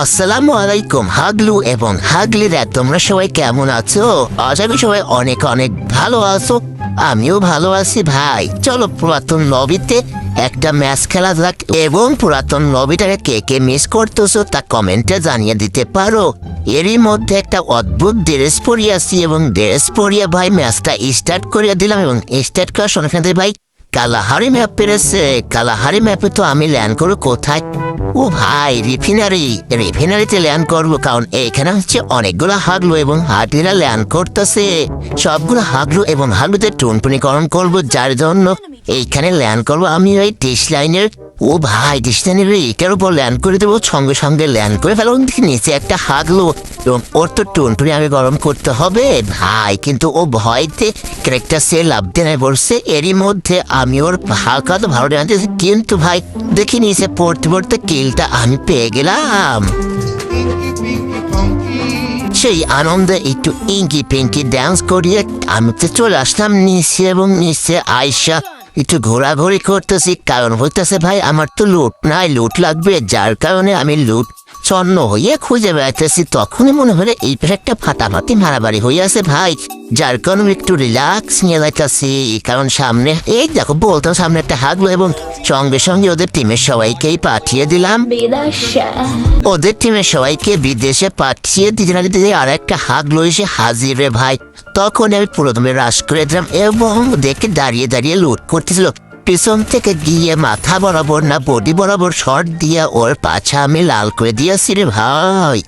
আসসালামু আলাইকুম, হাগলু এবং হাগলিরা তোমরা সবাই কেমন আছো? আশা করি সবাই অনেক অনেক ভালো আছো, আমিও ভালো আছি ভাই। চলো পুরাতন লবিতে একটা ম্যাচ খেলা যাক এবং পুরাতন লবিটাকে কে কে মিস করতেছো তা কমেন্টে জানিয়ে দিতে পারো। এরই মধ্যে একটা অদ্ভুত ড্রেস পরিয়ে আসছি এবং ড্রেস পরিয়ে ভাই ম্যাচটা স্টার্ট করিয়ে দিলাম এবং স্টার্ট করার সঙ্গে ভাই কালাহারি ম্যাপ পেরেছে। কালাহারি ম্যাপে তো আমি ল্যান্ড করব কোথায়? ও ভাই, রিফিনারি। রিফিনারিতে ল্যান্ড করব, কারণ এখানে হচ্ছে অনেকগুলো হাগলো এবং হাগলিরা ল্যান্ড করতেছে। সবগুলো হাগলু এবং হাগলুতে টুনটুনিকরণ করব, যার জন্য এইখানে ল্যান্ড করব। আমি ওই টেস্ট লাইনের ও ভাই ডিশ লাইনের এটার উপর ল্যান্ড করে দেবো, সঙ্গে সঙ্গে ল্যান্ড করে ফেলো। নিচে একটা হাগলো এবং ওর তো টুনটুনি আগে গরম করতে হবে। ভাই, কিন্তু ও ভয়তে ক্যারেক্টার সে লাভ দেনায় বলছে, এরই মধ্যে আমি ওর হালকা তো ভালো জানতেছি কিন্তু ভাই, দেখি নিচে পড়তে পড়তে কিলটা আমি পেয়ে গেলাম। সেই আনন্দে একটু ইঙ্কি পিঙ্কি ডান্স করিয়ে আমি তো চলে আসলাম নিচে এবং নিচে আয়সা একটু ঘোরাঘুরি করতেছি, কারণ হইতেছে ভাই, আমার তো লুট নাই, লুট লাগবে, যার কারণে আমি লুট চন্ন হয়ে খুঁজে বেড়াইতেছি। তখনই মনে হলে এই একটা ফাটাফাটি মারামারি হইয়াছে ভাই, যার কারণে একটু রিল্যাক্স নিয়ে যাইতেছি, কারণ সামনে, এই দেখো বলতাম সামনে একটা হাগলো এবং সঙ্গে সঙ্গে ওদের টিমের সবাইকেই পাঠিয়ে দিলাম। ওদের টিমের সবাইকে বিদেশে পাঠিয়ে দিতে না দিতে আর একটা হাগলো এসে হাজির রে ভাই। তখন আমি প্রথমে রাস করে দিলাম এবং দেখে দাঁড়িয়ে দাঁড়িয়ে লুট করতেছিল। পিছন থেকে গিয়ে মাথা বরাবর না বডি বরাবর শর্ট দিয়ে ওর পাছা আমি লাল করে দিয়েছি রে ভাই।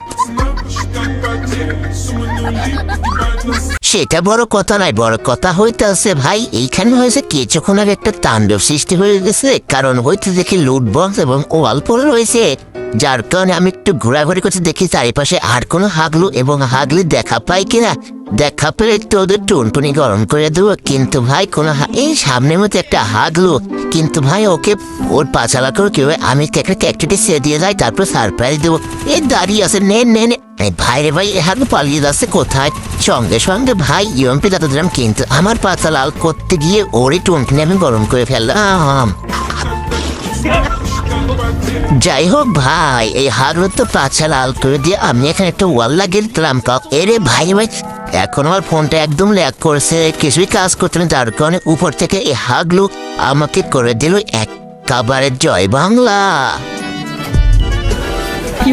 সেটা বড় কথা নাই বড় কথা হইতেছে ভাই, এইখানে হয়েছে কিছুক্ষণ আগে একটা তাণ্ডব সৃষ্টি হয়ে গেছে, কারণ হইতে দেখি লুট বক্স এবং ওয়াল পড়ে রয়েছে। যার কারণে আমি একটু ঘোরাঘুরি করতে দেখি চারিপাশে আর কোনো হাগলু এবং হাগলি দেখা পাই কিনা। দেখা পেলে একটু ওদের টুনটুনি গরম করে দেবো, কিন্তু ভাই, কোনো এই সামনের মতো একটা হাগলু কিন্তু ভাই, ওকে ওর পাচালা করে কেউ আমি একটা ক্যাকটিটি সে দিয়ে যাই, তারপর সারপ্রাইজ দেবো। এই দাঁড়িয়ে আছে, নে নে নে। ভাই রে ভাই হাগলু পালিয়ে যাচ্ছে কোথায়? সঙ্গে সঙ্গে ভাই ইউএমপি দাদা দিলাম কিন্তু আমার পাতা লাল করতে গিয়ে ওরই টুনটুনি আমি গরম করে ফেললাম। যাই হোক ভাই, এই হাগলু তো পাছা লাল করে দিয়ে আমি এখানে একটা ওয়াল লাগিয়ে দিলাম, কক। এরে ভাই ভাই এখন আমার ফোনটা একদম ল্যাক করছে। কিছুই কাজ করতে না তার কারণে উপর থেকে এই হাগলু আমাকে করে দিল কাবারের জয় বাংলা। কি